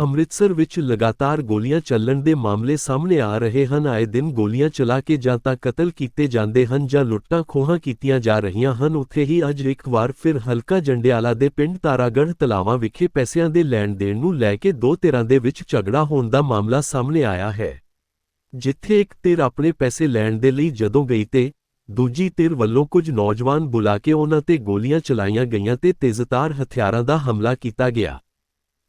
ਅੰਮ੍ਰਿਤਸਰ ਵਿੱਚ ਲਗਾਤਾਰ ਗੋਲੀਆਂ ਚੱਲਣ ਦੇ ਮਾਮਲੇ ਸਾਹਮਣੇ ਆ ਰਹੇ ਹਨ। ਆਏ ਦਿਨ ਗੋਲੀਆਂ ਚਲਾ ਕੇ ਜਾਂ ਤਾਂ ਕਤਲ ਕੀਤੇ ਜਾਂਦੇ ਹਨ ਜਾਂ ਲੁੱਟਾਂ ਖੋਹਾਂ ਕੀਤੀਆਂ ਜਾ ਰਹੀਆਂ ਹਨ। ਉੱਥੇ ਹੀ ਅੱਜ ਇੱਕ ਵਾਰ ਫਿਰ ਹਲਕਾ ਜੰਡਿਆਲਾ ਦੇ ਪਿੰਡ ਤਾਰਾਗੜ੍ਹ ਤਲਾਵਾਂ ਵਿਖੇ ਪੈਸਿਆਂ ਦੇ ਲੈਣ ਦੇਣ ਨੂੰ ਲੈ ਕੇ ਦੋ ਧਿਰਾਂ ਦੇ ਵਿੱਚ ਝਗੜਾ ਹੋਣ ਦਾ ਮਾਮਲਾ ਸਾਹਮਣੇ ਆਇਆ ਹੈ। ਜਿੱਥੇ ਇੱਕ ਧਿਰ ਆਪਣੇ ਪੈਸੇ ਲੈਣ ਦੇ ਲਈ ਜਦੋਂ ਗਈ ਤੇ ਦੂਜੀ ਧਿਰ ਵੱਲੋਂ ਕੁਝ ਨੌਜਵਾਨ ਬੁਲਾ ਕੇ ਉਹਨਾਂ ਤੇ ਗੋਲੀਆਂ ਚਲਾਈਆਂ ਗਈਆਂ ਤੇ ਤੇਜ਼ਧਾਰ ਹਥਿਆਰਾਂ ਦਾ ਹਮਲਾ ਕੀਤਾ ਗਿਆ।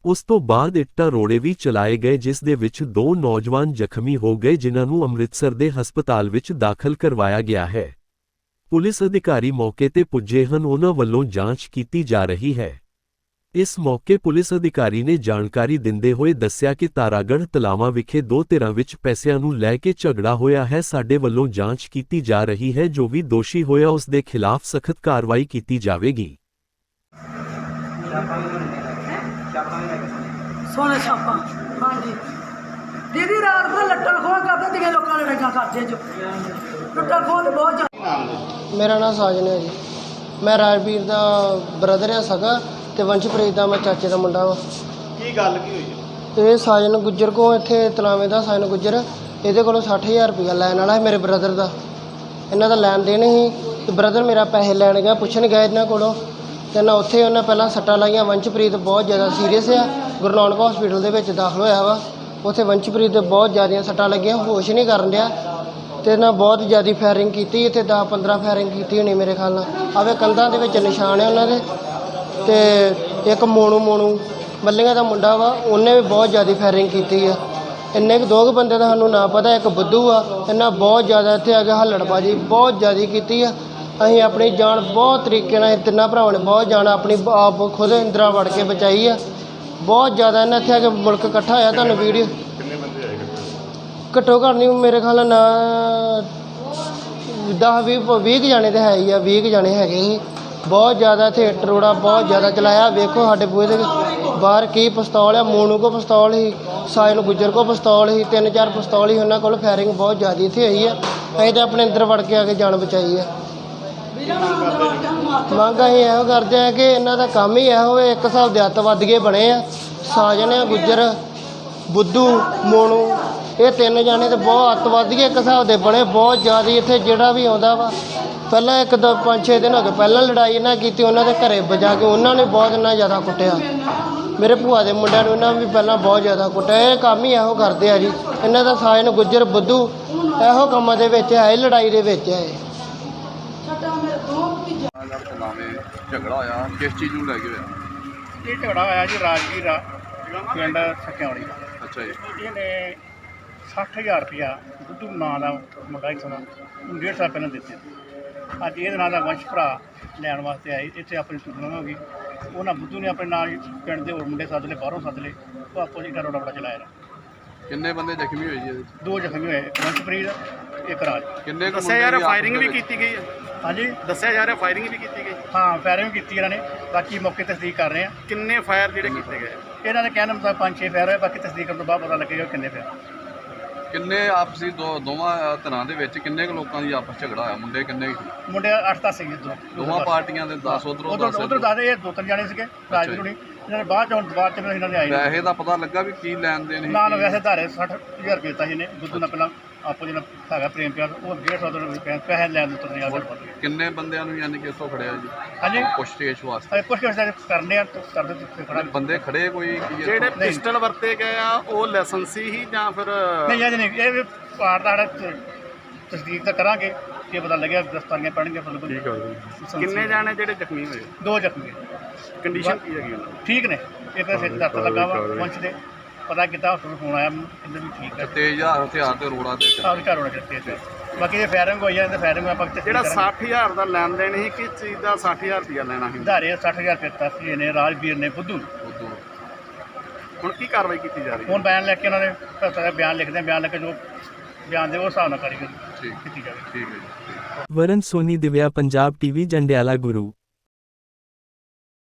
ਉਸ ਤੋਂ ਬਾਅਦ ਇੱਟਾਂ ਰੋੜੇ ਵੀ ਚਲਾਏ ਗਏ, ਜਿਸ ਦੇ ਵਿੱਚ ਦੋ ਨੌਜਵਾਨ ਜ਼ਖਮੀ ਹੋ ਗਏ, ਜਿਨ੍ਹਾਂ ਨੂੰ ਅੰਮ੍ਰਿਤਸਰ ਦੇ ਹਸਪਤਾਲ ਵਿੱਚ ਦਾਖਲ ਕਰਵਾਇਆ ਗਿਆ ਹੈ। ਪੁਲਿਸ ਅਧਿਕਾਰੀ ਮੌਕੇ ਤੇ ਪੁੱਜੇ ਹਨ। ਉਹਨਾਂ ਵੱਲੋਂ ਜਾਂਚ ਕੀਤੀ ਜਾ ਰਹੀ ਹੈ। ਇਸ ਮੌਕੇ ਪੁਲਿਸ ਅਧਿਕਾਰੀ ਨੇ ਜਾਣਕਾਰੀ ਦਿੰਦੇ ਹੋਏ ਦੱਸਿਆ ਕਿ ਤਾਰਾਗੜ੍ਹ ਤਲਾਵਾਂ ਵਿਖੇ ਦੋ ਧਿਰਾਂ ਵਿੱਚ ਪੈਸਿਆਂ ਨੂੰ ਲੈ ਕੇ ਝਗੜਾ ਹੋਇਆ ਹੈ। ਸਾਡੇ ਵੱਲੋਂ ਜਾਂਚ ਕੀਤੀ ਜਾ ਰਹੀ ਹੈ। ਜੋ ਵੀ ਦੋਸ਼ੀ ਹੋਇਆ, ਉਸ ਦੇ ਖਿਲਾਫ ਸਖਤ ਕਾਰਵਾਈ ਕੀਤੀ ਜਾਵੇਗੀ। ਸੋਨੇ ਛਾਪਾਂ ਹਾਂਜੀ। ਦੀਦੀ ਰਾਤ ਨੂੰ ਲੱਟਾਂ ਖੋਹ ਕਰਦੇ ਸੀਗੇ ਲੋਕਾਂ ਨੇ ਲੜਾਈਆਂ ਕਰਦੇ ਜੋ ਲੁੱਟਾਂ ਖੋਹ ਤੇ ਬਹੁਤ ਮੇਰਾ ਨਾਮ ਸਾਜਨ ਹੈ ਜੀ। ਮੈਂ ਰਾਜਵੀਰ ਦਾ ਬ੍ਰਦਰ ਆ ਸਗਾ ਤੇ ਵੰਸ਼ਪ੍ਰੀਤ ਦਾ ਮੈਂ ਚਾਚੇ ਦਾ ਮੁੰਡਾ ਵਾ। ਕੀ ਗੱਲ ਕੀ ਹੋਈ? ਹੈ? ਤੇ ਇਹ ਸਾਜਨ ਗੁੱਜਰ ਕੋ ਇੱਥੇ ਤਲਾਵੇਂ ਦਾ ਸਾਜਨ ਗੁੱਜਰ। ਇਹਦੇ ਕੋਲੋਂ 60000 ਰੁਪਇਆ ਲੈਣ ਵਾਲਾ ਹੈ ਮੇਰੇ ਬ੍ਰਦਰ ਦਾ। ਇਹਨਾਂ ਦਾ ਲੈਣ ਦੇਣ ਸੀ ਤੇ ਬ੍ਰਦਰ ਮੇਰਾ ਪੈਸੇ ਲੈਣ ਗਿਆ ਪੁੱਛਣ ਗਿਆ ਇਹਨਾਂ ਕੋਲੋਂ। ਤੇ ਨਾ ਉੱਥੇ ਉਹਨਾਂ ਪਹਿਲਾਂ ਸੱਟਾਂ ਲਾਈਆਂ। ਵੰਸ਼ਪ੍ਰੀਤ ਬਹੁਤ ਜ਼ਿਆਦਾ ਸੀਰੀਅਸ ਆ। ਗੁਰੂ ਨਾਨਕ ਹਸਪੀਟਲ ਦੇ ਵਿੱਚ ਦਾਖਲ ਹੋਇਆ ਵਾ। ਉੱਥੇ ਵੰਸ਼ਪ੍ਰੀਤ ਦੇ ਬਹੁਤ ਜ਼ਿਆਦੀਆਂ ਸੱਟਾਂ ਲੱਗੀਆਂ, ਹੋਸ਼ ਨਹੀਂ ਕਰਨ ਡਿਆ। ਤੇ ਨਾ ਬਹੁਤ ਜ਼ਿਆਦੀ ਫਾਇਰਿੰਗ ਕੀਤੀ, ਇੱਥੇ 10 15 ਫਾਇਰਿੰਗ ਕੀਤੀ ਹੋਣੀ ਮੇਰੇ ਖਿਆਲ ਨਾਲ। ਆਵੇ ਕੰਧਾਂ ਦੇ ਵਿੱਚ ਨਿਸ਼ਾਨ ਹੈ ਉਹਨਾਂ ਦੇ। ਤੇ ਇੱਕ ਮੋਨੂ ਮੋਨੂ ਮੱਲੀਆਂ ਦਾ ਮੁੰਡਾ ਵਾ, ਉਹਨੇ ਵੀ ਬਹੁਤ ਜ਼ਿਆਦੀ ਫਾਇਰਿੰਗ ਕੀਤੀ ਆ। ਇੰਨੇ ਕੁ ਦੋ ਕੁ ਬੰਦੇ ਦਾ ਸਾਨੂੰ ਨਾ ਪਤਾ, ਇੱਕ ਬੁੱਧੂ ਆ। ਇਹਨਾਂ ਬਹੁਤ ਜ਼ਿਆਦਾ ਇੱਥੇ ਆ ਕੇ ਹੱਲੜਬਾਜੀ ਬਹੁਤ ਜ਼ਿਆਦੀ ਕੀਤੀ ਆ। ਅਸੀਂ ਆਪਣੀ ਜਾਨ ਬਹੁਤ ਤਰੀਕੇ ਨਾਲ ਇਹ ਤਿੰਨਾਂ ਭਰਾਵਾਂ ਨੇ ਬਹੁਤ ਜਾਨ ਆਪਣੀ ਆਪ ਖੁਦ ਇੰਦਰਾ ਵੜ ਕੇ ਬਚਾਈ ਆ। ਬਹੁਤ ਜ਼ਿਆਦਾ ਇਹਨਾਂ ਇੱਥੇ ਆ ਕੇ ਮੁਲਕ ਇਕੱਠਾ ਹੋਇਆ ਤੁਹਾਨੂੰ ਵੀਡੀਓ। ਘੱਟੋ ਘੱਟ ਨਹੀਂ, ਮੇਰੇ ਖਿਆਲ ਨਾਲ 10 20 20 ਜਾਣੇ ਤੇ ਹੈ ਹੀ ਆ 20 ਜਾਣੇ ਹੈਗੇ ਸੀ। ਬਹੁਤ ਜ਼ਿਆਦਾ ਇੱਥੇ ਇੱਟ ਬਹੁਤ ਜ਼ਿਆਦਾ ਚਲਾਇਆ। ਵੇਖੋ ਸਾਡੇ ਬੂਹੇ ਦੇ ਬਾਹਰ ਕੀ ਪਿਸਤੌਲ ਆ, ਮੋਨੂ ਕੋ ਪਿਸਤੌਲ ਸੀ ਸਾਇਨ ਗੁੱਜਰ ਕੋ ਪਿਸਤੌਲ ਸੀ, ਤਿੰਨ ਚਾਰ ਪਿਸਤੌਲ ਸੀ, ਉਹਨਾਂ ਕੋਲ ਫਾਇਰਿੰਗ ਬਹੁਤ ਜ਼ਿਆਦਾ ਇੱਥੇ ਹੋਈ ਆ। ਅਸੀਂ ਤਾਂ ਆਪਣੇ ਅੰਦਰ ਵੜ ਕੇ ਆ ਕੇ ਜਾਨ ਬਚਾਈ ਆ। ਮੰਗ ਅਸੀਂ ਇਹੋ ਕਰਦੇ ਆ ਕਿ ਇਹਨਾਂ ਦਾ ਕੰਮ ਹੀ ਇਹੋ ਹੈ, ਇੱਕ ਹਿਸਾਬ ਦੇ ਅੱਤਵਾਦੀਏ ਬਣੇ ਆ। ਸਾਜਨ ਆ, ਗੁੱਜਰ, ਬੁੱਧੂ ਮੋਨੂ ਇਹ ਤਿੰਨ ਜਾਣੇ ਤੇ ਬਹੁਤ ਅੱਤਵਾਦੀਏ ਇੱਕ ਹਿਸਾਬ ਦੇ ਬਣੇ, ਬਹੁਤ ਜ਼ਿਆਦਾ ਇੱਥੇ ਜਿਹੜਾ ਵੀ ਆਉਂਦਾ ਵਾ। ਪਹਿਲਾਂ ਇੱਕ ਦੋ, ਪੰਜ, ਛੇ ਦਿਨ ਹੋ ਗਏ, ਪਹਿਲਾਂ ਲੜਾਈ ਇਹਨਾਂ ਕੀਤੀ, ਉਹਨਾਂ ਦੇ ਘਰੇ ਵਜਾ ਕੇ ਉਹਨਾਂ ਨੇ ਬਹੁਤ ਇੰਨਾ ਜ਼ਿਆਦਾ ਕੁੱਟਿਆ। ਮੇਰੇ ਭੂਆ ਦੇ ਮੁੰਡਿਆਂ ਨੂੰ ਇਹਨਾਂ ਵੀ ਪਹਿਲਾਂ ਬਹੁਤ ਜ਼ਿਆਦਾ ਕੁੱਟਿਆ। ਇਹ ਕੰਮ ਹੀ ਇਹੋ ਕਰਦੇ ਆ ਜੀ। ਇਹਨਾਂ ਦਾ ਸਾਜਨ, ਗੁੱਜਰ, ਬੁੱਧੂ, ਇਹੋ ਕੰਮਾਂ ਦੇ ਵਿੱਚ ਹੈ ਲੜਾਈ ਦੇ ਵਿੱਚ ਹੈ ਦੋ ਤਲਾਵੇਂ ਝਗੜਾ ਹੋਇਆ? ਕਿਸ ਚੀਜ਼ ਨੂੰ ਲੈ ਕੇ ਹੋਇਆ? ਇਹ ਝਗੜਾ ਹੋਇਆ ਜੀ ਰਾਜਵੀਰ ਆ ਪਿੰਡ ਸਕਿਆਉਣੀ ਦਾ। ਅੱਛਾ ਜੀ। ਇਹਨੇ 60000 ਰੁਪਇਆ ਬੁੱਧੂ ਨਾਂ ਦਾ ਮੁੰਡਾ ਇੱਥੋਂ ਦਾ ਉਹਨੂੰ ਡੇਢ ਸਾਲ ਪਹਿਲਾਂ ਦਿੱਤੇ। ਅੱਜ ਇਹਦੇ ਨਾਂ ਦਾ ਵੰਸ਼ ਭਰਾ ਲੈਣ ਵਾਸਤੇ ਆਏ ਇੱਥੇ ਆਪਣੀ ਸੁਣਨ ਹੋ ਗਈ। ਉਹਨਾਂ ਬੁੱਧੂ ਨੇ ਆਪਣੇ ਨਾਲ ਹੀ ਪਿੰਡ ਦੇ ਹੋਰ ਮੁੰਡੇ ਸੱਦ ਲਏ ਬਾਹਰੋਂ ਸੱਦ ਲਏ। ਉਹ ਆਪੋ ਜੀ ਰੋੜਾ ਬੜਾ ਚਲਾਇਆ। ਕਿੰਨੇ ਬੰਦੇ ਜ਼ਖਮੀ ਹੋਏ ਜੀ ਇਹਦੇ 'ਚ? ਦੋ ਜ਼ਖਮੀ ਹੋਏ ਇੱਕ ਵੰਸ਼ਪ੍ਰੀਤ ਇੱਕ ਰਾਜ। ਕਿੰਨੇ ਕੁ ਮੁੰਡੇ ਦੀ ਫਾਇਰਿੰਗ ਆਪਸ ਵੀ ਦੇ ਕੀਤੀ ਗਈ ਹੈ। ਹਾਂਜੀ। ਦੱਸਿਆ ਜਾ ਰਿਹਾ ਫਾਇਰਿੰਗ ਵੀ ਕੀਤੀ ਗਈ। ਹਾਂ ਫਾਇਰਿੰਗ ਕੀਤੀ ਇਹਨਾਂ ਨੇ ਬਾਕੀ ਮੌਕੇ ਤੇ ਤਸਦੀਕ ਕਰ ਰਹੇ ਆ ਕਿੰਨੇ ਫਾਇਰ ਜਿਹੜੇ ਕੀਤੇ ਗਏ? ਇਹਨਾਂ ਦੇ ਕਹਿਣ ਮੁਤਾਬਕ ਪੰਜ ਛੇ ਫਾਇਰ ਹੋਏ ਬਾਕੀ ਤਸਦੀਕ ਕਰਨ ਤੋਂ ਬਾਅਦ ਪਤਾ ਲੱਗੇਗਾ ਕਿੰਨੇ ਫਾਇਰ? ਕਿੰਨੇ ਆਪਸੀ ਦੋ ਦੋਵਾਂ ਅ, ਧਿਰਾਂ ਦੇ ਵਿੱਚ ਕਿੰਨੇ ਕੁ ਲੋਕਾਂ ਦੀ ਆਪਸ 'ਚ ਝਗੜਾ ਹੋਇਆ? ਮੁੰਡੇ ਕਿੰਨੇ? ਮੁੰਡੇ 8-10 ਸੀਗੇ ਦੋ ਦੋਵਾਂ ਪਾਰਟੀਆਂ ਦੇ 10 ਉਧਰੋਂ ਉਧਰ 10 ਉਧਰ ਦਾਦੇ ਇਹ ਦੋ ਤਿੰਨ ਜਾਣੇ ਸੀਗੇ ਰਾਜਵੀਰ ਹੁਣੀ। ਇਹਨਾਂ ਨੇ ਬਾਅਦ ਚ ਹੁਣ ਬਾਅਦ ਚ ਇਹਨਾਂ ਨੇ ਆਏ ਨੇ। ਪੈਸੇ ਦਾ ਪਤਾ ਲੱਗਾ ਵੀ ਕੀ ਲੈਣ ਦੇਣ ਸੀ? ਨਾਲ ਵੈਸੇ ਧਾਰੇ 60000 ਰੁਪਏ ਦਿੱਤਾ ਸੀ ਇਹਨੇ ਦੁੱਧ ਨਾਲ ਪਹਿਲਾਂ ਆਪੋ ਜਿਹੜਾ ਹੈਗਾ ਪ੍ਰੇਮ ਪਿਆਰ ਉਹ 150 ਰੁਪਏ ਪੈਸੇ ਲੈਣ ਦੇ ਤੁਰਨੇ ਆ ਕਿੰਨੇ ਬੰਦਿਆਂ ਨੂੰ ਯਾਨੀ ਕਿ ਇੱਥੋਂ ਖੜਿਆ ਜੀ? ਹਾਂਜੀ। ਪੁੱਛਤੇਛ ਵਾਸਤੇ। ਅਸੀਂ ਪੁੱਛ ਕੇ ਕਰਨੇ ਆ ਤੇ ਕਰਦੇ ਤੇ ਖੜਾ। ਬੰਦੇ ਖੜੇ ਕੋਈ ਕੀ ਜਿਹੜੇ? ਪਿਸਟਲ ਵਰਤੇ ਗਏ ਆ ਉਹ ਲਾਇਸੈਂਸੀ ਹੀ ਜਾਂ ਫਿਰ ਨਹੀਂ ਇਹ ਨਹੀਂ ਇਹ ਵੀ ਪਾਰ ਦਾ ਸਾਡਾ ਤਸਦੀਕ ਤਾਂ ਕਰਾਂਗੇ ਕਿ ਪਤਾ ਲੱਗਿਆ ਦਸਤਾਨੀਆਂ ਪੜਨਗੇ ਫਿਰ ਠੀਕ ਕਿੰਨੇ ਜਾਣੇ ਜਿਹੜੇ ਜ਼ਖਮੀ ਹੋਏ? ਦੋ ਜ਼ਖਮੀ। ਕੰਡੀਸ਼ਨ ਕੀ ਹੈਗੀ ਉਹਨਾਂ ਦੀ? ਠੀਕ ਨੇ। ਇੱਕ ਦਾ ਸਿਰ ਦਰਦ ਲੱਗਾ ਵਾ ਪਹੁੰਚ ਦੇ। ਪਤਾ ਕੀਤਾ ਹਸਪਤਾਲ ਫੋਨ ਆਇਆ ਕਹਿੰਦੇ ਵੀ ਠੀਕ ਹੈ ਤੇਜ਼ ਹਥਿਆਰ ਤੇ ਰੋੜਾ ਤੇ ਸਾਹ ਘਰ ਹੋਣਾ ਚਾਹੀਦਾ ਤੇ ਬਾਕੀ ਜੇ ਫਾਇਰਿੰਗ ਹੋਈ ਜਾਂਦੇ ਫਾਇਰਿੰਗ ਆਪਾਂ ਕਿਤੇ ਜਿਹੜਾ 60000 ਦਾ ਲੈਣ ਦੇਣ ਸੀ ਕਿਸ ਚੀਜ਼ ਦਾ 60000 ਰੁਪਇਆ ਲੈਣਾ ਸੀ? ਧਾਰੇ 60000 ਰੁਪਏ ਦਿੱਤਾ ਸੀ ਇਹਨੇ ਰਾਜਵੀਰ ਨੇ ਬੁੱਧੂ ਨੂੰ। ਉਦੋਂ ਹੁਣ ਕੀ ਕਾਰਵਾਈ ਕੀਤੀ ਜਾ ਰਹੀ ਹੈ? ਹੁਣ ਬਿਆਨ ਲੈ ਕੇ ਉਹਨਾਂ ਨੇ ਭਗਤਾਂ ਦਾ ਬਿਆਨ ਲਿਖਦੇ ਆ, ਬਿਆਨ ਲੈ ਕੇ ਜੋ ਬਿਆਨ ਦੇ ਉਹ ਹਿਸਾਬ ਨਾਲ ਕਾਰਵਾਈ ਠੀਕ। ਕੀਤੀ ਜਾਵੇ ਠੀਕ ਹੈ ਜੀ। ਵਰਨ ਸੋਨੀ ਦਿਵਿਆ ਪੰਜਾਬ ਟੀਵੀ ਜੰਡਿਆਲਾ ਗੁਰੂ।